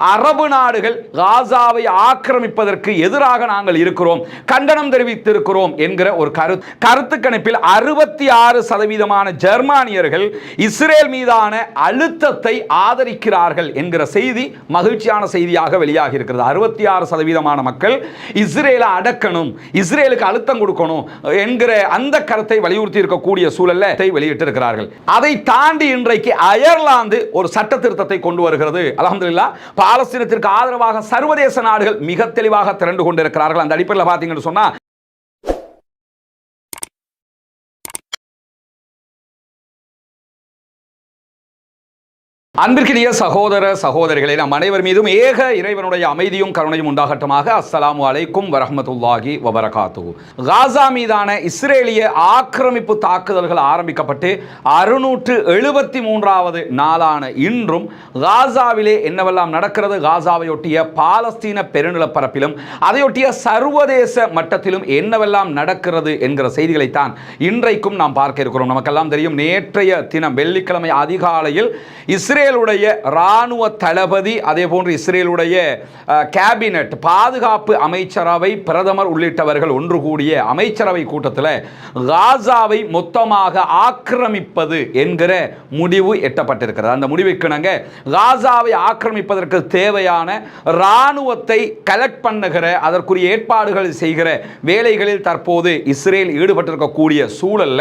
அரபு நாடுகள் காசாவை ஆக்கிரமிப்பதற்கு எதிராக நாங்கள் இருக்கிறோம் கண்டனம் தெரிவித்திருக்கிறோம் என்கிற ஒரு கரு கருத்து கணிப்பில் அறுபத்தி ஆறு சதவீதமான ஜெர்மானியர்கள் இஸ்ரேல் மீதான அழுத்தத்தை ஆதரிக்கிறார்கள் என்கிற செய்தி மகிழ்ச்சியான செய்தியாக வெளியாகி இருக்கிறது அறுபத்தி ஆறு சதவீதமான மக்கள் இஸ்ரேலை அடக்கணும் இஸ்ரேலுக்கு அழுத்தம் கொடுக்கணும் என்கிற அந்த கருத்தை வலியுறுத்தி இருக்கக்கூடிய சூழலை வெளியிட்டிருக்கிறார்கள். அதை தாண்டி இன்றைக்கு அயர்லாந்து ஒரு சட்ட திருத்தத்தை கொண்டு வருகிறது. அலமதுல்லா பாலஸ்தீனத்திற்கு ஆதரவாக சர்வதேச நாடுகள் மிக தெளிவாக திரண்டு கொண்டிருக்கிறார்கள். அந்த அடிப்படையில் பார்த்தீங்கன்னு சொன்னா அன்பிற்கினிய சகோதர சகோதரிகளை நம் அனைவர் மீதும் ஏக இறைவனுடைய அமைதியும் கருணையும் உண்டாகட்டமாக. அஸ்லாம் அலைக்கும் வரஹ்மத்துல்லாஹி வபரகாத்து காசா மீதான இஸ்ரேலிய ஆக்கிரமிப்பு தாக்குதல்கள் ஆரம்பிக்கப்பட்டு அறுநூற்று எழுபத்தி மூன்றாவது நாளான இன்றும் காசாவிலே என்னவெல்லாம் நடக்கிறது? காசாவையொட்டிய பாலஸ்தீன பெருநிலப்பரப்பிலும் அதையொட்டிய சர்வதேச மட்டத்திலும் என்னவெல்லாம் நடக்கிறது என்கிற செய்திகளைத்தான் இன்றைக்கும் நாம் பார்க்க இருக்கிறோம். நமக்கெல்லாம் தெரியும் நேற்றைய தினம் வெள்ளிக்கிழமை அதிகாலையில் இஸ்ரேலுடைய இராணுவ தளபதி அதே போன்று இஸ்ரேலுடைய கேபினட் பாதுகாப்பு அமைச்சரவை பிரதமர் உள்ளிட்டவர்கள் ஒன்று கூடிய அமைச்சரவை கூட்டத்தில் காசாவை மொத்தமாக ஆக்கிரமிப்பது என்கிற முடிவு எட்டப்பட்டிருக்கிறது. அந்த முடிவுக்கிணங்க காசாவை ஆக்கிரமிப்பதற்கு தேவையான இராணுவத்தை கலெக்ட் பண்ணுகிற அதற்குரிய ஏற்பாடுகள் செய்கிற வேலைகளில் தற்போது இஸ்ரேல் ஈடுபட்டிருக்கக்கூடிய சூழல்ல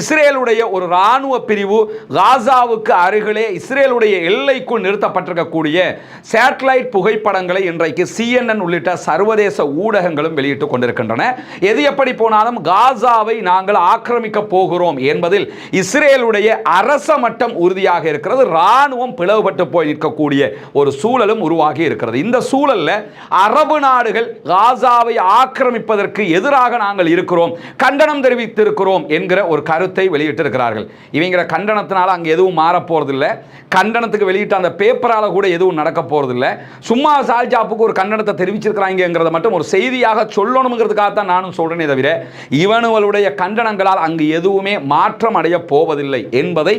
இஸ்ரேலுடைய ஒரு இராணுவ பிரிவு காசாவுக்கு அருகிலே இஸ்ரேலுடைய எல்லைக்குள் நிறுத்தப்பட்டிருக்கக்கூடிய சேட்டலைட் புகைப்படங்களை இன்றைக்கு சிஎன்என் உள்ளிட்ட சர்வதேச ஊடகங்களும் வெளியிட்டுக் கொண்டிருக்கின்றன. எது எப்படி போனாலும் காசாவை நாங்கள் ஆக்கிரமிக்க போகிறோம் என்பதில் இஸ்ரேலுடைய அரச மட்டம் உறுதியாக இருக்கிறது. இராணுவம் பிளவுபட்டு போய் நிற்கக்கூடிய ஒரு சூழலும் உருவாகி இருக்கிறது. இந்த சூழலில் அரபு நாடுகள் காசாவை ஆக்கிரமிப்பதற்கு எதிராக நாங்கள் இருக்கிறோம் கண்டனம் தெரிவித்திருக்கிறோம் என்கிற ஒரு கருத்தை வெளியிட்டிருக்கிறார்கள். இவங்கிற கண்டனத்தினால் அங்கே எதுவும் மாறப்போறதில்லை. கண் கண்டனத்துக்கு வெளியிட்ட அந்த பேப்பரால கூட எதுவும் நடக்க இல்லை சும்மா சால்ஜாப்புக்கு ஒரு கண்டனத்தை தெரிவிச்சிருக்கிறாங்கிறத மட்டும் ஒரு செய்தியாக சொல்லணுங்கிறதுக்காக தான் நானும் சொல்றேனே தவிர இவனுவளுடைய கண்டனங்களால் அங்கு எதுவுமே மாற்றம் அடைய போவதில்லை என்பதை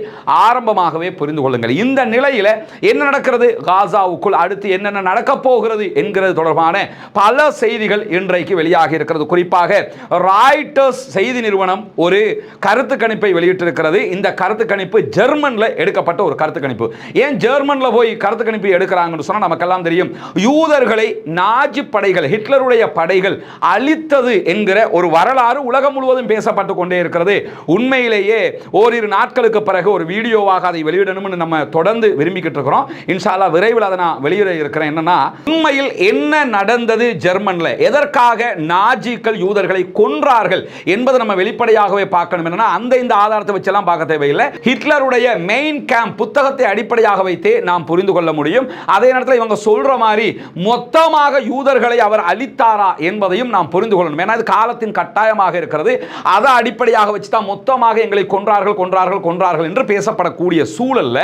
ஆரம்பமாகவே புரிந்து கொள்ளுங்கள். இந்த நிலையில் என்ன நடக்கிறது? காசாவுக்குள் அடுத்து என்னென்ன நடக்கப் போகிறது என்கிறது தொடர்பான பல செய்திகள் இன்றைக்கு வெளியாகி இருக்கிறது. குறிப்பாக ராய்டர்ஸ் செய்தி நிறுவனம் ஒரு கருத்து கணிப்பை வெளியிட்டிருக்கிறது. இந்த கருத்து கணிப்பு ஜெர்மனில் எடுக்கப்பட்ட ஒரு கருத்து கணிப்பு. ஏன் ஜெர்மனில் போய் கருத்து கணிப்பு எடுக்கிறாங்கன்னு சொன்னால் நமக்கெல்லாம் தெரியும். யூதர்களை நாஜி படைகள் ஹிட்லருடைய படைகள் அழித்தது என்கிற ஒரு வரலாறு உலகம் முழுவதும் பேசப்பட்டு கொண்டே இருக்கிறது. உண்மையிலேயே ஓரிரு நாட்களுக்கு பிறகு ஒரு வீடியோவாக அதை வெளியிடணும்னு நம்ம தொடர்ந்து விரும்பிக்கிட்டு இருக்கிறோம். இன்ஷால்லா விரைவில் அதை நான் வெளியிட இருக்கிறேன். என்னன்னா உண்மையில் என்ன நடந்தது ஜெர்மனில்? எதற்காக நாஜிக்கள் யூதர்களை கொன்றார்கள் என்பதை நம்ம வெளிப்படையாகவே பார்க்கணும். என்னன்னா அந்த இந்த ஆதாரத்தை வச்செல்லாம் பார்க்க தேவையில்லை. ஹிட்லருடைய மெயின் கேம்ப் புத்தகத்தை அடிப்படை அடிப்படையாக வைத்தே நாம் புரிந்து கொள்ள முடியும். அதே நேரத்தில் இவங்க சொல்ற மாதிரி மொத்தமாக யூதர்களை அவர் அழித்தாரா என்பதையும் நாம் புரிந்து கொள்ளணும். ஏன்னா இது காலத்தின் கட்டாயமாக இருக்கிறது. அதை அடிப்படையாக வச்சு தான் மொத்தமாக எங்களை கொன்றார்கள் கொன்றார்கள் கொன்றார்கள் என்று பேசப்படக்கூடிய சூழல்ல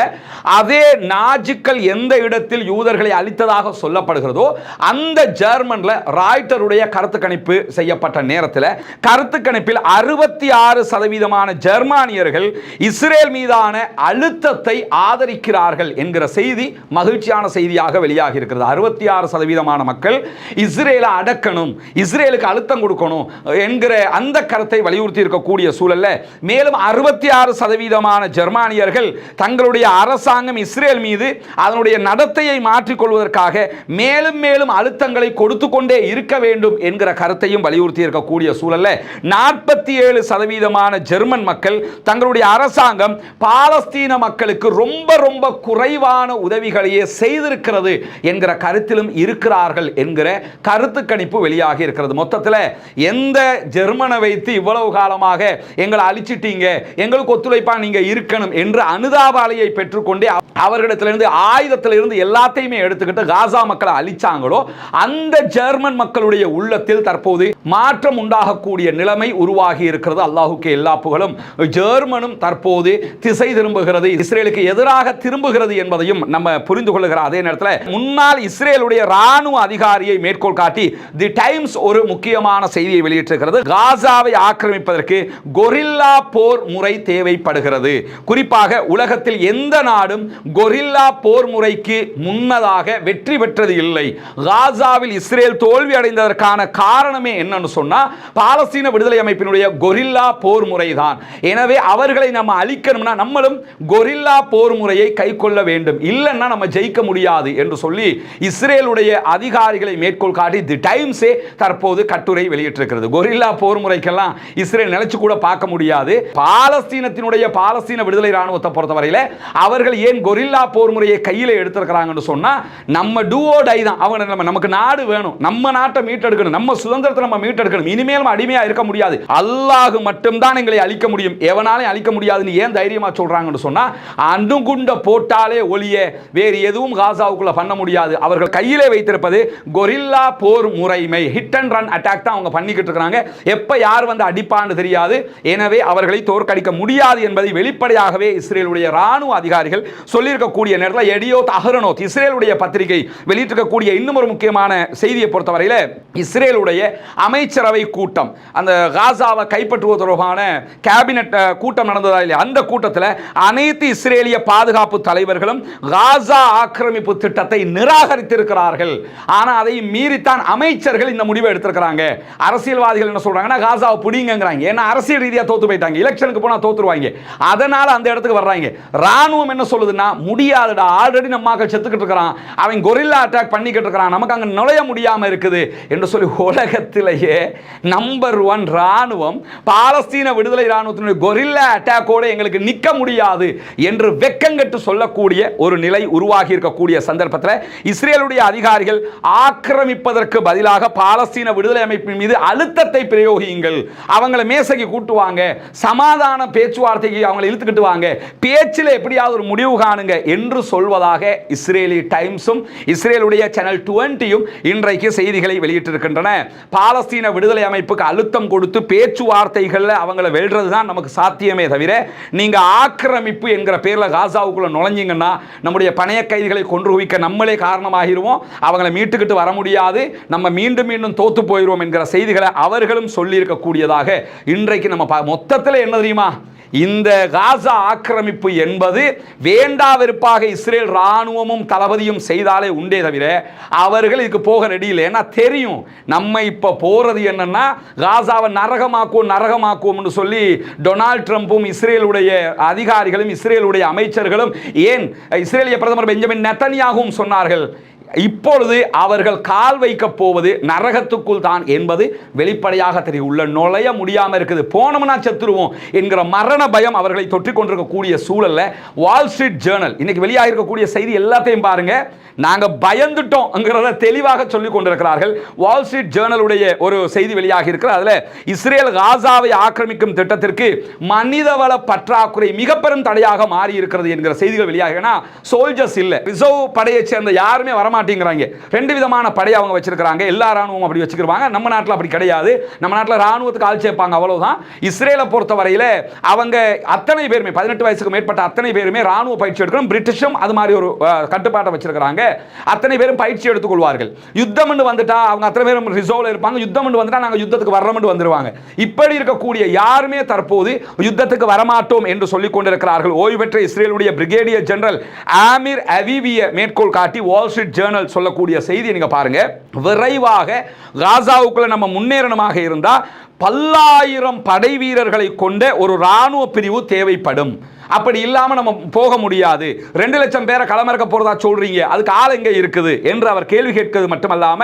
அதே நாஜிக்கள் எந்த இடத்தில் யூதர்களை அழித்ததாக சொல்லப்படுகிறதோ அந்த ஜெர்மன்ல ராய்டருடைய கருத்து கணிப்பு செய்யப்பட்ட நேரத்தில் கருத்து கணிப்பில் அறுபத்தி ஆறு சதவீதமான ஜெர்மானியர்கள் இஸ்ரேல் மீதான அழுத்தத்தை இருக்கிறார்கள் என்கிற செய்தி மகிழ்ச்சியான செய்தியாக வெளியாகி இருக்கிறது. அறுபத்தி ஆறு சதவீதமான மக்கள் இஸ்ரேலை அடக்கணும் இஸ்ரேலுக்கு அழுத்தம் கொடுக்கணும் என்கிற அந்த கருத்தை வலியுறுத்தி இருக்கக்கூடிய சூழலில் மேலும் அறுபத்தி ஆறு சதவீதமான ஜெர்மானியர்கள் தங்களுடைய அரசாங்கம் இஸ்ரேல் மீது அதனுடைய நடத்தையை மாற்றிக்கொள்வதற்காக மேலும் மேலும் அழுத்தங்களை கொடுத்து கொண்டே இருக்க வேண்டும் என்கிற கருத்தையும் வலியுறுத்தி இருக்கக்கூடிய சூழலில் நாற்பத்தி ஏழு சதவீதமான ஜெர்மன் மக்கள் தங்களுடைய அரசாங்கம் பாலஸ்தீன மக்களுக்கு ரொம்ப ரொம்ப குறைவான உதவிகளையே செய்திருக்கிறது என்கிற கருத்திலும் இருக்கிறார்கள் என்கிற கருத்து கணிப்பு வெளியாகி இருக்கிறது. மொத்தத்தில் எந்த ஜெர்மனை வைத்து இவ்வளவு காலமாக எங்களை அழிச்சிட்டீங்க எங்களுக்கு ஒத்துழைப்பாக நீங்கள் இருக்கணும் என்று அனுதாபாலையை பெற்றுக்கொண்டே அவர்களிடத்திலிருந்து ஆயுதத்திலிருந்து எல்லாத்தையுமே எடுத்துக்கிட்டு காசா மக்களை அழிச்சாங்களோ அந்த ஜெர்மன் மக்களுடைய உள்ளத்தில் தற்போது மாற்றம் உண்டாகக்கூடிய நிலைமை உருவாகி இருக்கிறது. அல்லாஹுக்கு எல்லா புகழும். ஜெர்மனும் தற்போது திசை திரும்புகிறது. இஸ்ரேலுக்கு எதிராக திரும்புகிறது என்பதையும் நம்ம புரிந்து கொள்ளுகிற அதே நேரத்தில் முன்னாள் இஸ்ரேலுடைய ராணுவ அதிகாரியை மேற்கோள் காட்டி தி டைம்ஸ் ஒரு முக்கியமான செய்தியை வெளியிட்டிருக்கிறது. காசாவை ஆக்கிரமிப்பதற்கு கொரில்லா போர் முறை தேவைப்படுகிறது. குறிப்பாக உலகத்தில் எந்த நாடும் கொரில்லா போர் முறைக்கு முன்னதாக வெற்றி பெற்றது இல்லை. காசாவில் இஸ்ரேல் தோல்வி அடைந்ததற்கான காரணமே என்னன்னு சொன்னால் பாலஸ்தீன விடுதலை அமைப்பினுடைய கொரில்லா போர் முறைதான். எனவே அவர்களை நம்ம அழிக்கணும்னா நம்மளும் கொரில்லா போர் முறையை கை கொள்ள வேண்டும். இல்லைன்னா நம்ம ஜெயிக்க முடியாது என்று சொல்லி இஸ்ரேலுடைய அதிகாரிகளை மேற்கோள் காட்டி தி டைம்ஸே தற்போது கட்டுரை வெளியிட்டிருக்கிறது. கொரில்லா போர் முறைக்கெல்லாம் இஸ்ரேல் நினைச்சு கூட பார்க்க முடியாது. பாலஸ்தீனத்தினுடைய பாலஸ்தீன விடுதலை ராணுவத்தை பொறுத்தவரையில அவர்கள் ஏன் கொரில்லா போர் முறையை கையில் எடுத்திருக்கிறாங்கன்னு சொன்னால் நம்ம டூஓ டை தான். அவங்க நம்ம நமக்கு நாடு வேணும். நம்ம நாட்டை மீட்டெடுக்கணும். நம்ம சுதந்திரத்தை நம்ம மீட்டெடுக்கணும். இனிமேல் நம்ம இருக்க முடியாது. அல்லாஹ் மட்டும்தான் எங்களை அழிக்க முடியும். எவனாலையும் அழிக்க முடியாதுன்னு ஏன் தைரியமாக சொல்கிறாங்கன்னு சொன்னால் அணுகுண்ட போட்டாலே ஒளிய. வேறு எதுவும் காசாவுக்குள்ள பண்ண முடியாது. அவர்கள் கையிலே வைத்திருப்பது கொரில்லா போர் முறைமை. ஹிட் அண்ட் ரன் அட்டாக் தான் அவங்க பண்ணிக்கிட்டு இருக்காங்க எப்ப யார் வந்து அடிப்பான்னு தெரியாது. எனவே அவர்களை தோற்கடிக்க முடியாது என்பதை வெளிப்படையாகவே இஸ்ரேலுடைய ராணுவ அதிகாரிகள் சொல்லியிருக்கக்கூடிய நேரத்தில் எடியோ அஹரனோத் இஸ்ரேலுடைய பத்திரிகை வெளியிட்டிருக்கக்கூடிய இன்னும் ஒரு முக்கியமான செய்தியை பொறுத்தவரையில் இஸ்ரேலுடைய அமைச்சரவை கூட்டம். அந்த காசாவை கைப்பற்றுவது தொடர்பான கேபினட் கூட்டம் நடந்ததா இல்லையா? அந்த கூட்டத்தில் அனைத்து இஸ்ரேலிய பாதுகாப்பு தலைவர்களும் காசா ஆக்கிரமிப்பு திட்டத்தை நிராகரித்திருக்கிறார்கள். ஆனால் அதை மீறித்தான் அமைச்சர்கள் இந்த முடிவை எடுத்திருக்கிறாங்க. அரசியல்வாதிகள் என்ன சொல்றாங்கன்னா காசாவை பிடிங்கிறாங்க ஏன்னா அரசியல் ரீதியாக தோத்து போயிட்டாங்க. எலெக்ஷனுக்கு போனால் தோத்துருவாங்க. அதனால அந்த இடத்துக்கு வர்றாங்க. ராணுவம் என்ன சொல்லுதுன்னா முடியாதுடா. ஆல்ரெடி நம்ம மக்கள் செத்துக்கிட்டு இருக்கிறான். அவன் கொரில்லா அட்டாக் பண்ணிக்கிட்டு இருக்கிறான். நமக்கு அங்கே நுழைய முடியாமல் இருக்குது. என்று சொல்லி உலகத்திலேயே நம்பர் ஒன் ராணுவம் பாலஸ்தீன விடுதலை ராணுவத்தினுடைய கொரில்லா அட்டாக்கோடு எங்களுக்கு நிற்க முடியாது என்று வெக்கங்கட்டு சொல்லக்கூடிய ஒரு நிலை உருவாகி இருக்கக்கூடிய சந்தர்ப்பத்தில் இஸ்ரேலுடைய அதிகாரிகள் ஆக்கிரமிப்பதற்கு பதிலாக பாலஸ்தீன விடுதலை அமைப்பின் மீது அழுத்தத்தை பிரயோகியுங்கள். அவங்கள மேசைக்கு கூட்டுவாங்க சமாதான பேச்சுவார்த்தைக்கு அவங்களை இழுத்துக்கிட்டு வாங்க. பேச்சில் எப்படியாவது ஒரு முடிவு காணுங்க என்று சொல்வதாக இஸ்ரேலி டைம்ஸும் இஸ்ரேலுடைய சேனல் டுவெண்ட்டியும் இன்றைக்கு செய்திகளை வெளியிட்டிருக்கின்றன. பாலஸ்தீன விடுதலை அமைப்புக்கு அழுத்தம் கொடுத்து பேச்சுவார்த்தைகளில் அவங்கள வெல்றது தான் நமக்கு சாத்தியமே தவிர நீங்கள் ஆக்கிரமிப்பு என்கிற பேரில் காசாவுக்குள்ள நுழைஞ்சிங்கன்னா நம்முடைய பணைய கைதிகளை கொன்று குவிக்க நம்மளே காரணமாகிருவோம். அவங்களை மீட்டுக்கிட்டு வர முடியாது. நம்ம மீண்டும் மீண்டும் தோத்து போயிடுவோம் என்கிற செய்திகளை அவர்களும் சொல்லியிருக்கக்கூடியதாக இன்றைக்கு நம்ம மொத்தத்தில் என்ன தெரியுமா? இந்த காசா ஆக்கிரமிப்பு என்பது வேண்டா வெறுப்பாக இஸ்ரேல் ராணுவமும் தளபதியும் செய்தாலே உண்டே தவிர அவர்கள் இதுக்கு போக ரெடி இல்லை. ஏன்னா தெரியும் நம்ம இப்போ போகிறது என்னன்னா காசாவை நரகமாக்குவோம் நரகமாக்குவோம்னு சொல்லி டொனால்ட் ட்ரம்ப்பும் இஸ்ரேலுடைய அதிகாரிகளும் இஸ்ரேலுடைய அமைச்சர்களும் ஏன் இஸ்ரேலிய பிரதமர் பெஞ்சமின் நெத்தனியாகவும் சொன்னார்கள். இப்பொழுது அவர்கள் கால் வைக்கப் போவது நரகத்துக்குள் தான் என்பது வெளிப்படையாக தெரியும். உள்ள நுழைய முடியாமல் இருக்குது. போனோம்னா செத்துருவோம் என்கிற மரண பயம் அவர்களை தொற்றிக் கொண்டிருக்கக்கூடிய சூழல்ல வால் ஸ்ட்ரீட் ஜேர்னல் இன்னைக்கு வெளியாக இருக்கக்கூடிய செய்தி எல்லாத்தையும் பாருங்க. நாங்க பயந்துட்டோம்ங்கிறத தெளிவாக சொல்லிக் கொண்டிருக்கிறார்கள். வால் ஸ்ட்ரீட் ஜேர்னலுடைய ஒரு செய்தி வெளியாக இருக்கிற அதுல இஸ்ரேல் காசாவை ஆக்கிரமிக்கும் திட்டத்திற்கு மனிதவள பற்றாக்குறை மிக பெரும் தடையாக மாறி இருக்கிறது என்கிற செய்திகள் வெளியாக சோல்ஜர்ஸ் இல்ல. ரிசர்வ் படையைச் சேர்ந்த யாருமே வரமா மாட்டேங்கிறாங்க. ரெண்டு விதமான படை அவங்க வச்சிருக்கிறாங்க. எல்லா ராணுவம் அப்படி வச்சுக்கிறாங்க நம்ம நாட்டில் அப்படி கிடையாது. நம்ம நாட்டில் ராணுவத்துக்கு ஆள் சேர்ப்பாங்க அவ்வளோதான் இஸ்ரேலை பொறுத்த வரையில் அவங்க அத்தனை பேருமே பதினெட்டு வயசுக்கு மேற்பட்ட அத்தனை பேருமே ராணுவ பயிற்சி எடுக்கணும். பிரிட்டிஷும் அது மாதிரி ஒரு கட்டுப்பாட்டை வச்சிருக்கிறாங்க. அத்தனை பேரும் பயிற்சி எடுத்துக்கொள்வார்கள். யுத்தம் வந்துட்டா அவங்க அத்தனை பேரும் ரிசர்வ்ல இருப்பாங்க. யுத்தம் வந்துட்டா நாங்கள் யுத்தத்துக்கு வர்றோம்னு வந்துருவாங்க. இப்படி இருக்கக்கூடிய யாருமே தற்போது யுத்தத்துக்கு வரமாட்டோம் என்று சொல்லிக் கொண்டிருக்கிறார்கள். ஓய்வு பெற்ற இஸ்ரேலுடைய பிரிகேடியர் ஜெனரல் ஆமிர் அவிவிய மேற்கோள் காட்டி வால் ஸ்ட்ரீட் ஜேர்னல் சொல்லக்கூடிய செய்தி நீங்க பாருங்க. விரைவாக காசாவுக்குள்ள நம்ம முன்னேறணுமாக இருந்தால் பல்லாயிரம் படை வீரர்களை கொண்ட ஒரு ராணுவ பிரிவு தேவைப்படும். அப்படி இல்லாம நம்ம போக முடியாது. ரெண்டு லட்சம் பேரை களமிறக்க போறதா சொல்றீங்க. அதுக்கு ஆள் எங்கே இருக்குது? என்று அவர் கேள்வி கேட்கிறது மட்டுமல்லாம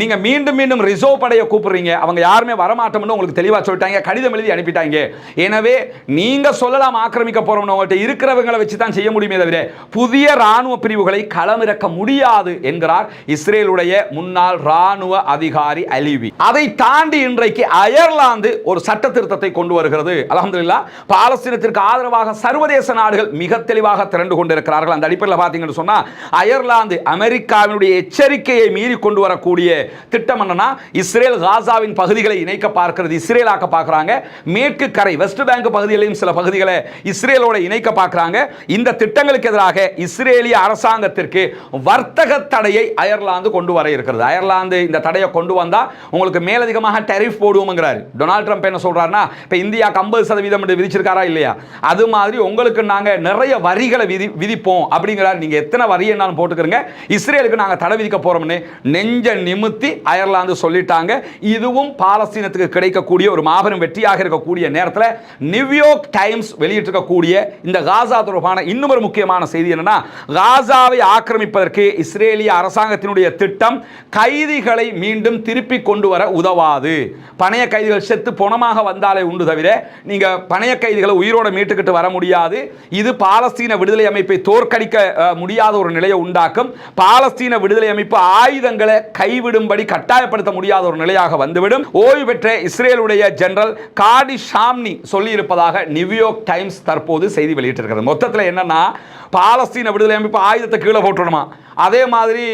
நீங்க மீண்டும் மீண்டும் ரிசர்வ் படையை கூப்பிடுறீங்க. அவங்க யாருமே வரமாட்டோம்னு உங்களுக்கு தெளிவாக சொல்லிட்டாங்க. கடிதம் எழுதி அனுப்பிட்டாங்க. எனவே நீங்க சொல்லலாம் ஆக்கிரமிக்க போறோம்னு உங்கள்கிட்ட இருக்கிறவங்களை வச்சு தான் செய்ய முடியுமே தவிர புதிய ராணுவ பிரிவுகளை களமிறக்க முடியாது என்கிறார் இஸ்ரேலுடைய முன்னாள் ராணுவ அதிகாரி அலிவி. அதை தாண்டி இன்றைக்கு அயர்லாந்து ஒரு சட்ட திருத்தத்தை கொண்டு வருகிறது. அலமதுல்லா பாலஸ்தீனத்திற்கு ஆதரவாக சர்வ சர்வதேச நாடுகள் மிக தெளிவாக திரண்டு கொண்டிருக்கிறார்கள். அந்த அடிப்படையில் பார்த்தீங்கன்னு சொன்னால் அயர்லாந்து அமெரிக்காவினுடைய எச்சரிக்கையை மீறி கொண்டு வரக்கூடிய திட்டம் என்னன்னா இஸ்ரேல் காசாவின் பகுதிகளை இணைக்க பார்க்கிறது இஸ்ரேலாக்க பார்க்குறாங்க. மேற்கு கரை வெஸ்ட் பேங்க் பகுதிகளையும் சில பகுதிகளை இஸ்ரேலோட இணைக்க பார்க்குறாங்க. இந்த திட்டங்களுக்கு எதிராக இஸ்ரேலிய அரசாங்கத்திற்கு வர்த்தக தடையை அயர்லாந்து கொண்டு வர இருக்கிறது. அயர்லாந்து இந்த தடையை கொண்டு வந்தால் உங்களுக்கு மேலதிகமாக டெரிஃப் போடுவோம்ங்கிறாரு. டொனால்ட் ட்ரம்ப் என்ன சொல்கிறாருன்னா இப்போ இந்தியாவுக்கு ஐம்பது சதவீதம் விதிச்சிருக்காரா இல்லையா? அது மாதிரி உங்களுக்கு நாங்கள் நிறைய வரிகளை விதி விதிப்போம் அப்படிங்கிறார். நீங்க எத்தனை வரி என்னாலும் போட்டுக்கிறங்க. இஸ்ரேலுக்கு நாங்கள் தடை விதிக்க போறோம்னு நெஞ்ச நிமித்தி அயர்லாந்து சொல்லிட்டாங்க. இதுவும் பாலஸ்தீனத்துக்கு கிடைக்கக்கூடிய ஒரு மாபெரும் வெற்றியாக இருக்கக்கூடிய நேரத்தில் நியூயார்க் டைம்ஸ் வெளியிட்டிருக்கக்கூடிய இந்த காசா தொடர்பான இன்னும் ஒரு முக்கியமான செய்தி என்னன்னா காசாவை ஆக்கிரமிப்பதற்கு இஸ்ரேலிய அரசாங்கத்தினுடைய திட்டம் கைதிகளை மீண்டும் திருப்பி கொண்டு வர உதவாது. பணைய கைதிகள் செத்து பொணமாக வந்தாலே உண்டு தவிர நீங்கள் பணைய கைதிகளை உயிரோட மீட்டுக்கிட்டு வர முடியாது. இது பாலஸ்தீன விடுதலை அமைப்பை தோற்கடிக்க முடியாத ஒரு நிலையை உண்டாக்கும். பாலஸ்தீன விடுதலை அமைப்பு ஆயுதங்களை கைவிடும்படி கட்டாயப்படுத்த முடியாத ஒரு நிலையாக வந்துவிடும். ஓய்வு பெற்ற இஸ்ரேலுடைய ஜெனரல் காடி ஷாம்னி சொல்லியிருப்பதாக நியூயார்க் டைம்ஸ் தற்போது செய்தி வெளியிட்டிருக்கிறது. மொத்தத்தில் என்னன்னா பாலஸ்தீன விடுதலை அமைப்பு ஆயுதத்தை கீழே போட்டுடணுமா? அதே மாதிரி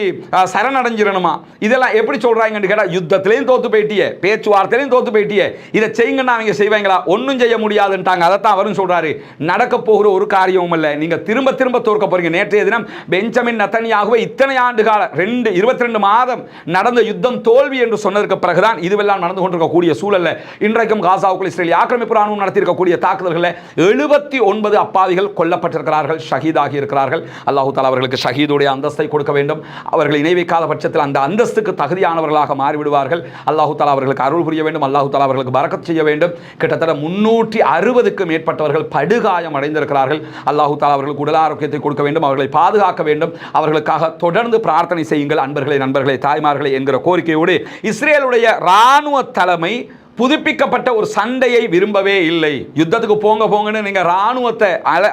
சரணடைஞ்சிடணுமா? இதெல்லாம் எப்படி சொல்கிறாங்கன்னு கேட்டால் யுத்தத்திலையும் தோத்து போயிட்டியே பேச்சுவார்த்தையிலையும் தோத்து போயிட்டியே. இதை செய்யுங்கன்னா அவங்க செய்வாங்களா? ஒன்றும் செய்ய முடியாதுன்ட்டாங்க. அதைத்தான் அவரும் சொல்கிறாரு நடக்க போகிற ஒரு காரியமும் இல்லை. நீங்கள் திரும்ப திரும்ப தோற்க போறீங்க. நேற்றைய தினம் பெஞ்சமின் நத்தனியாகவே இத்தனை ஆண்டு கால ரெண்டு இருபத்தி ரெண்டு மாதம் நடந்த யுத்தம் தோல்வி என்று சொன்னதற்கு பிறகுதான் இதுவெல்லாம் நடந்து கொண்டிருக்கக்கூடிய சூழலில் இன்றைக்கும் காசாவுக்குள் இஸ்ரேல் ஆக்கிரமிப்பு ராணுவம் நடத்தியிருக்கக்கூடிய தாக்குதல்களில் எழுபத்தி ஒன்பது அப்பாவிகள் கொல்லப்பட்டிருக்கிறார்கள் ஷஹீதாக இருக்கிறார்கள் அல்லாஹு தாலா அவர்களுக்கு ஷஹீதுடைய அந்தஸ்தை கொடுக்க வேண்டும். அவர்கள் இணை வைக்காத பட்சத்தில் அந்த அந்தஸ்துக்கு தகுதியானவர்களாக மாறிவிடுவார்கள். அல்லாஹு தாலா அவர்களுக்கு அருள் புரிய வேண்டும். அல்லாஹு தாலா அவர்களுக்கு பரக்கத் செய்ய வேண்டும். கிட்டத்தட்ட முன்னூற்றி அறுபதுக்கும் மேற்பட்டவர்கள் படுகாயம் அடைந்திருக்கிறார்கள். அல்லாஹு தாலா அவர்களுக்கு உடல் ஆரோக்கியத்தை கொடுக்க வேண்டும். அவர்களை பாதுகாக்க வேண்டும். அவர்களுக்காக தொடர்ந்து பிரார்த்தனை செய்யுங்கள். அன்பர்களே நண்பர்களே தாய்மார்களே என்கிற கோரிக்கையோடு இஸ்ரேலுடைய இராணுவ தலைமை புதுப்பிக்கப்பட்ட ஒரு சண்டையை விரும்பவே இல்லை. யுத்தத்துக்கு போங்க போங்கன்னு நீங்கள் ராணுவத்தை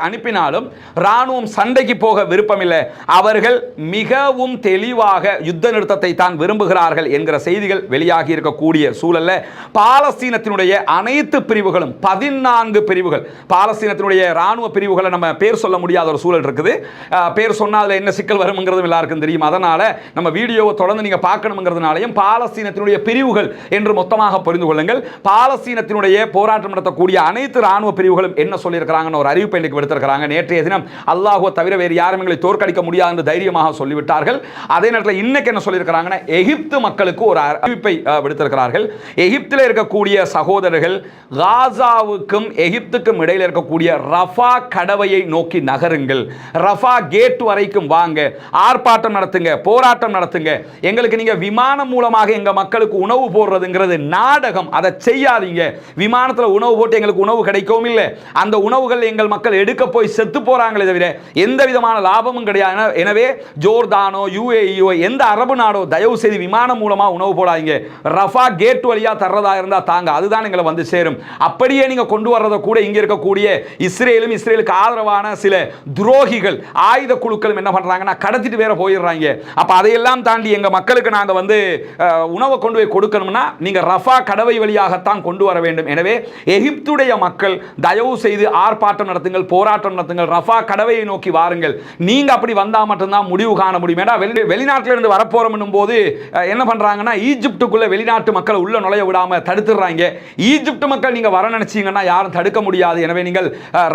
அனுப்பினாலும் ராணுவம் சண்டைக்கு போக விருப்பமில்லை. அவர்கள் மிகவும் தெளிவாக யுத்த நிறுத்தத்தை தான் விரும்புகிறார்கள் என்கிற செய்திகள் வெளியாகி இருக்கக்கூடிய சூழல்ல பாலஸ்தீனத்தினுடைய அனைத்து பிரிவுகளும் பதினான்கு பிரிவுகள் பாலஸ்தீனத்தினுடைய இராணுவ பிரிவுகளை நம்ம பேர் சொல்ல முடியாத ஒரு சூழல் இருக்குது. பேர் சொன்னால் அதில் என்ன சிக்கல் வரும்ங்கிறதும் எல்லாருக்கும் தெரியும். அதனால நம்ம வீடியோவை தொடர்ந்து நீங்கள் பார்க்கணுங்கிறதுனாலையும் பாலஸ்தீனத்தினுடைய பிரிவுகள் என்று மொத்தமாக புரிந்து கொள்ளுங்கள். பாலஸ்தீனத்தினுடைய போராட்டம் நடத்தக்கூடிய அனைத்து ராணுவ பிரிவுகளும் என்ன சொல்லியிருக்கிறாங்கன்னு ஒரு அறிவிப்பை இன்னைக்கு விடுத்திருக்கிறாங்க. நேற்றைய தினம் அல்லாஹோ தவிர வேறு யாரும் எங்களை தோற்கடிக்க முடியாது என்று தைரியமாக சொல்லிவிட்டார்கள். அதே நேரத்தில் இன்னைக்கு என்ன சொல்லியிருக்கிறாங்கன்னா எகிப்து மக்களுக்கு ஒரு அறிவிப்பை விடுத்திருக்கிறார்கள். எகிப்தில் இருக்கக்கூடிய சகோதரர்கள் காசாவுக்கும் எகிப்துக்கும் இடையில் இருக்கக்கூடிய ரஃபா கடவையை நோக்கி நகருங்கள். ரஃபா கேட் வரைக்கும் வாங்க. ஆர்ப்பாட்டம் நடத்துங்க போராட்டம் நடத்துங்க. எங்களுக்கு நீங்க விமானம் மூலமாக எங்க மக்களுக்கு உணவு போடுறதுங்கிறது நாடகம். அதை செய்யாதீங்க. விமானத்தில் உணவு போட்டு எங்களுக்கு உணவு கிடைக்கவும் இல்லை. அந்த உணவுகள் எங்கள் மக்கள் எடுக்க போய் செத்து போகிறாங்களே தவிர எந்த விதமான லாபமும் கிடையாது. எனவே ஜோர்தானோ யூஏஇயோ எந்த அரபு நாடோ தயவு செய்து விமானம் மூலமாக உணவு போடாதீங்க. ரஃபா கேட் வழியாக தர்றதா இருந்தால் தாங்க. அதுதான் எங்களை வந்து சேரும். அப்படியே நீங்கள் கொண்டு வர்றதை கூட இங்கே இருக்கக்கூடிய இஸ்ரேலும் இஸ்ரேலுக்கு ஆதரவான சில துரோகிகள் ஆயுத குழுக்களும் என்ன பண்ணுறாங்கன்னா கடத்திட்டு வேற போயிடுறாங்க. அப்போ அதையெல்லாம் தாண்டி எங்கள் மக்களுக்கு நாங்கள் வந்து உணவை கொண்டு போய் கொடுக்கணும்னா நீங்கள் ரஃபா கடவை வழியாகத்தான் கொண்டு வர வேண்டும். எனவே எகிப்துடைய மக்கள் தயவு செய்து ஆர்ப்பாட்டம் நடத்துங்கள் போராட்டம் நடத்துங்கள் ரஃபா கடவையை நோக்கி வாருங்கள். நீங்க அப்படி வந்தா மட்டும்தான் முடிவு காண முடியும். ஏன்னா வெளி வெளிநாட்டில இருந்து வரப்போறோம் போது என்ன பண்றாங்கன்னா ஈஜிப்டுக்குள்ள வெளிநாட்டு மக்களை உள்ள நுழைய விடாம தடுத்துடுறாங்க. ஈஜிப்ட் மக்கள் நீங்க வர நினைச்சீங்கன்னா யாரும் தடுக்க முடியாது. எனவே நீங்கள்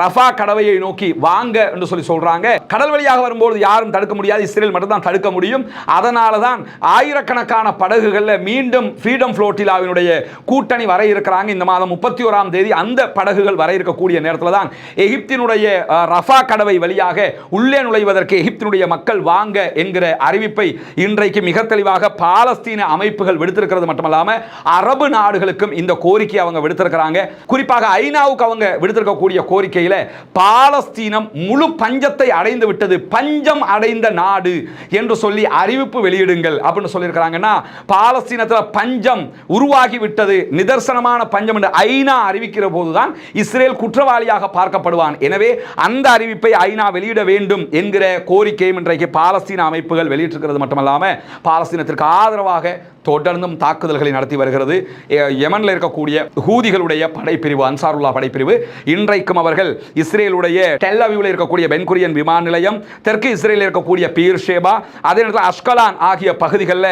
ரஃபா கடவையை நோக்கி வாங்க என்று சொல்லி சொல்றாங்க. கடல் வழியாக வரும்போது யாரும் தடுக்க முடியாது. இஸ்ரேல் மட்டும்தான் தடுக்க முடியும். அதனால தான் ஆயிரக்கணக்கான படகுகளில் மீண்டும் ஃப்ரீடம் ஃப்ளோட்டிலாவினுடைய கூட்டு கூட்டணி வர இருக்கிறாங்க. இந்த மாதம் முப்பத்தி ஓராம் தேதி அந்த படகுகள் வர இருக்கக்கூடிய நேரத்தில் தான் எகிப்தினுடைய ரஃபா கடவை வழியாக உள்ளே நுழைவதற்கு எகிப்தினுடைய மக்கள் வாங்க என்கிற அறிவிப்பை இன்றைக்கு மிக தெளிவாக பாலஸ்தீன அமைப்புகள் விடுத்திருக்கிறது மட்டுமல்லாமல் அரபு நாடுகளுக்கும் இந்த கோரிக்கை அவங்க விடுத்திருக்கிறாங்க. குறிப்பாக ஐநாவுக்கு அவங்க விடுத்திருக்கக்கூடிய கோரிக்கையில் பாலஸ்தீனம் முழு பஞ்சத்தை அடைந்து விட்டது. பஞ்சம் அடைந்த நாடு என்று சொல்லி அறிவிப்பு வெளியிடுங்கள் அப்படின்னு சொல்லியிருக்கிறாங்கன்னா பாலஸ்தீனத்தில் பஞ்சம் உருவாகி விட்டது நிதர்சனமான பஞ்சம் என்று ஐநா அறிவிக்கிற போதுதான் இஸ்ரேல் குற்றவாளியாக பார்க்கப்படுவான். எனவே அந்த அறிவிப்பை ஐநா வெளியிட வேண்டும் என்கிற கோரிக்கையும் இன்றைக்கு பாலஸ்தீன அமைப்புகள் வெளியிட்டிருக்கிறது மட்டுமல்லாமல் பாலஸ்தீனத்திற்கு ஆதரவாக தொடர்ந்தும் தாக்குதல்களை நடத்தி வருகிறது. யமனில் இருக்கக்கூடிய ஹூதிகளுடைய படைப்பிரிவு அன்சாருல்லா படைப்பிரிவு. இன்றைக்கும் அவர்கள் இஸ்ரேலுடைய டெல்லவியூவில் இருக்கக்கூடிய பென்குரியன் விமான நிலையம் தெற்கு இஸ்ரேலில் இருக்கக்கூடிய பீர் ஷேபா அதே நேரத்தில் அஷ்கலான் ஆகிய பகுதிகளில்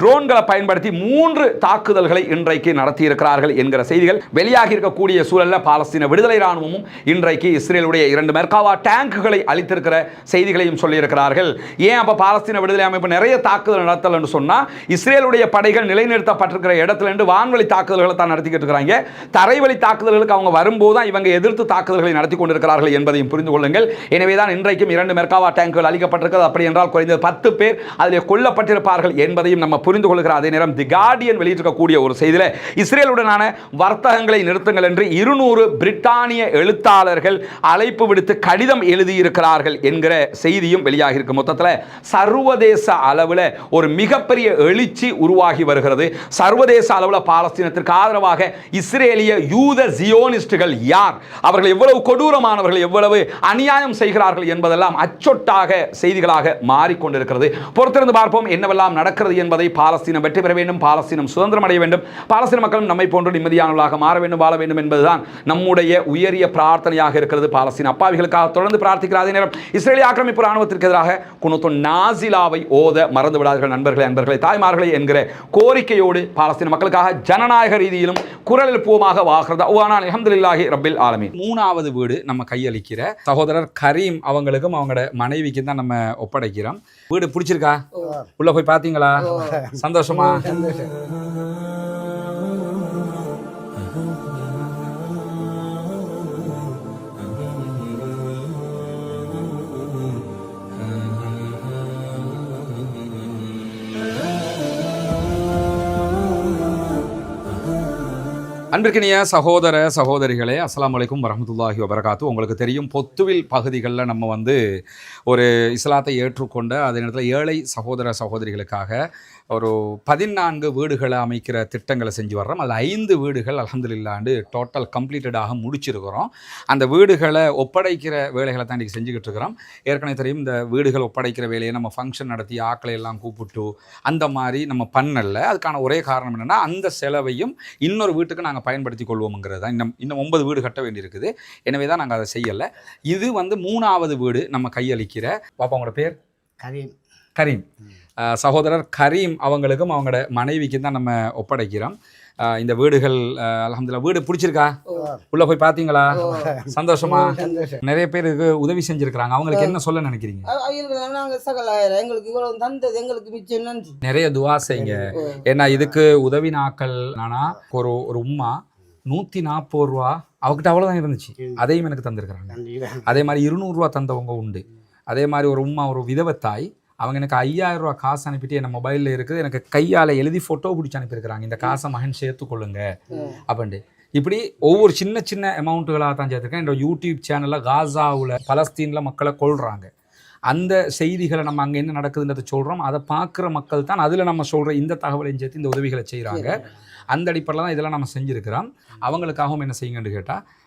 ட்ரோன்களை பயன்படுத்தி மூன்று தாக்குதல்களை இன்றைக்கு நடத்தி இருக்கிறார்கள் என்கிற செய்திகள் வெளியாகி இருக்கக்கூடிய சூழலில் பாலஸ்தீன விடுதலை ராணுவமும் இன்றைக்கு இஸ்ரேலுடைய இரண்டு மெர்காவா டேங்குகளை அளித்திருக்கிற செய்திகளையும் சொல்லியிருக்கிறார்கள். ஏன் அப்போ பாலஸ்தீன விடுதலை அமைப்பு நிறைய தாக்குதல் நடத்தல்னு சொன்னால் இஸ்ரேலுடைய படைகள் நிலைநிறுத்தப்பட்டிருக்கிற இடத்துல இருந்து வான்வழி தாக்குதல்களை தான் நடத்திக்கிட்டு இருக்கிறாங்க. தரைவழி தாக்குதல்களுக்கு அவங்க வரும்போது தான் இவங்க எதிர்த்து தாக்குதல்களை நடத்தி கொண்டிருக்கிறார்கள் என்பதையும் புரிந்து கொள்ளுங்கள். எனவே தான் இன்றைக்கும் இரண்டு மெர்காவா டேங்குகள் அளிக்கப்பட்டிருக்கிறது அப்படி என்றால் குறைந்தது பத்து பேர் அதில் கொல்லப்பட்டிருப்பார்கள் என்பதையும் நம்ம புரிந்து கொள்கிற அதே நேரம் தி கார்டியன் வெளியிட்டிருக்கக்கூடிய ஒரு செய்தியில் இஸ்ரேலுடனான வர்த்தகங்களை நிறுத்துங்கள் என்று இருநூறு பிரிட்டானிய எழுத்தாளர்கள் அழைப்பு விடுத்து கடிதம் எழுதியிருக்கிறார்கள் என்கிற செய்தியும் வெளியாகியிருக்கு. மொத்தத்தில் சர்வதேச அளவில் ஒரு மிகப்பெரிய எழுச்சி உருவாகி வருகிறது. சர்வதேச அளவில் பாலஸ்தீனத்திற்கு ஆதரவாக இஸ்ரேலிய யூத ஜியோனிஸ்டுகள் யார்? அவர்கள் எவ்வளவு கொடூரமானவர்கள் எவ்வளவு அநியாயம் செய்கிறார்கள் என்பதெல்லாம் அச்சொட்டாக செய்திகளாக மாறிக்கொண்டிருக்கிறது. பொறுத்திருந்து பார்ப்போம் என்னவெல்லாம் நடக்கிறது என்பதை. பாலஸ்தீனம் வெற்றி பெற வேண்டும் பாலஸ்தீனம் சுதந்திரம் அடைய வேண்டும். பாலஸ்தீன மக்களும் நம்மை போன்று நிம்மதியானவர்களாக மாற வேண்டும் வாழ வேண்டும் என்பதுதான் நம்முடைய உயரிய பிரார்த்தனையாக இருக்கிறது பாலஸ்தீன். அப்பாவிகளுக்காக தொடர்ந்து பிரார்த்திக்கிற அதே நேரம் இஸ்ரேலிய ஆக்கிரமிப்பு ராணுவத்திற்கு எதிராக குணத்தொன் நாசிலாவை ஓத மறந்து விடாதீர்கள் நண்பர்களே அன்பர்களே தாய்மார்களே என்கிற கோரிக்கையோடு பாலஸ்தீன மக்களுக்காக ஜனநாயக ரீதியிலும் குரல் எழுப்புவமாக வாகிறது ஆனால் அஹமதுல்லாஹி ரப்பில் ஆலமீன். மூணாவது வீடு நம்ம கையளிக்கிற சகோதரர் கரீம் அவங்களுக்கும் அவங்களோட மனைவிக்கும் தான் நம்ம ஒப்படைக்கிறோம். வீடு பிடிச்சிருக்கா? உள்ள போய் பாத்தீங்களா சந்தோஷமா. அன்பிற்கினிய சகோதர சகோதரிகளே அஸ்லாம் வலைக்கும் வரமத்துல்லாஹி வபரகாத்து. உங்களுக்கு தெரியும் பொத்துவில் பகுதிகளில் நம்ம வந்து ஒரு இஸ்லாத்தை ஏற்றுக்கொண்ட அதே நேரத்தில் ஏழை சகோதர சகோதரிகளுக்காக ஒரு பதினான்கு வீடுகளை அமைக்கிற திட்டங்களை செஞ்சு வர்றோம். அதில் ஐந்து வீடுகள் அல்ஹம்துலில்லாண்டு டோட்டல் கம்ப்ளீட்டடாக முடிச்சிருக்கிறோம். அந்த வீடுகளை ஒப்படைக்கிற வேலைகளை தான் இன்றைக்கி செஞ்சுக்கிட்டு இருக்கிறோம். ஏற்கனவே தெரியும் இந்த வீடுகள் ஒப்படைக்கிற வேலையை நம்ம ஃபங்க்ஷன் நடத்தி ஆக்களை எல்லாம் கூப்பிட்டு அந்த மாதிரி நம்ம பண்ணல. அதுக்கான ஒரே காரணம் என்னென்னா அந்த செலவையும் இன்னொரு வீட்டுக்கு நாங்கள் பயன்படுத்தி கொள்வோம்ங்கிறது தான். இன்னும் இன்னும் ஒன்பது வீடு கட்ட வேண்டியிருக்குது. எனவே தான் நாங்கள் அதை செய்யலை. இது வந்து மூணாவது வீடு நம்ம கையளிக்க கையளிக்கிற பாப்பா உங்களோட பேர்? கரீம். கரீம். சகோதரர் கரீம் அவங்களுக்கும் அவங்களோட மனைவிக்கும் தான் நம்ம ஒப்படைக்கிறோம். இந்த வீடுகள் அஹ் அல்ஹம்துலில்லாஹ் வீடு பிடிச்சிருக்கா? உள்ள போய் பார்த்தீங்களா சந்தோஷமா? நிறைய பேருக்கு உதவி செஞ்சிருக்கிறாங்க. அவங்களுக்கு என்ன சொல்ல நினைக்கிறீங்க? எங்களுக்கு இவ்வளவு தந்தது எங்களுக்கு மிச்சம் நிறைய துவா செய்யுங்க. ஏன்னா இதுக்கு உதவி நாக்கள் நானா ஒரு ஒரு உம்மா நூற்றி நாற்பது ரூபா அவகிட்ட அவ்வளோதான் இருந்துச்சு. அதையும் எனக்கு தந்திருக்கிறாங்க. அதே மாதிரி இருநூறுவா தந்தவங்க உண்டு. அதே மாதிரி ஒரு உம்மா ஒரு விதவத்தாய் அவங்க எனக்கு ஐயாயிரம் ரூபா காசு அனுப்பிட்டு என் மொபைலில் இருக்குது எனக்கு கையால் எழுதி ஃபோட்டோ பிடிச்சி அனுப்பியிருக்கிறாங்க. இந்த காசை மகன் சேர்த்துக்கொள்ளுங்க அப்படின்ட்டு. இப்படி ஒவ்வொரு சின்ன சின்ன அமௌண்ட்டுகளாக தான் சேர்த்துருக்கேன். என்னோட யூடியூப் சேனலில் காசாவில் பலஸ்தீனில் மக்களை கொள்கிறாங்க அந்த செய்திகளை நம்ம அங்கே என்ன நடக்குதுன்றதை சொல்கிறோம் அதை பார்க்குற மக்கள் தான் அதில் நம்ம சொல்கிற இந்த தகவலையும் சேர்த்து இந்த உதவிகளை செய்கிறாங்க அந்த அடிப்படையில் தான் இதெல்லாம் நம்ம செஞ்சுருக்கிறோம். அவங்களுக்காகவும் என்ன செய்யுங்கன்னு கேட்டால்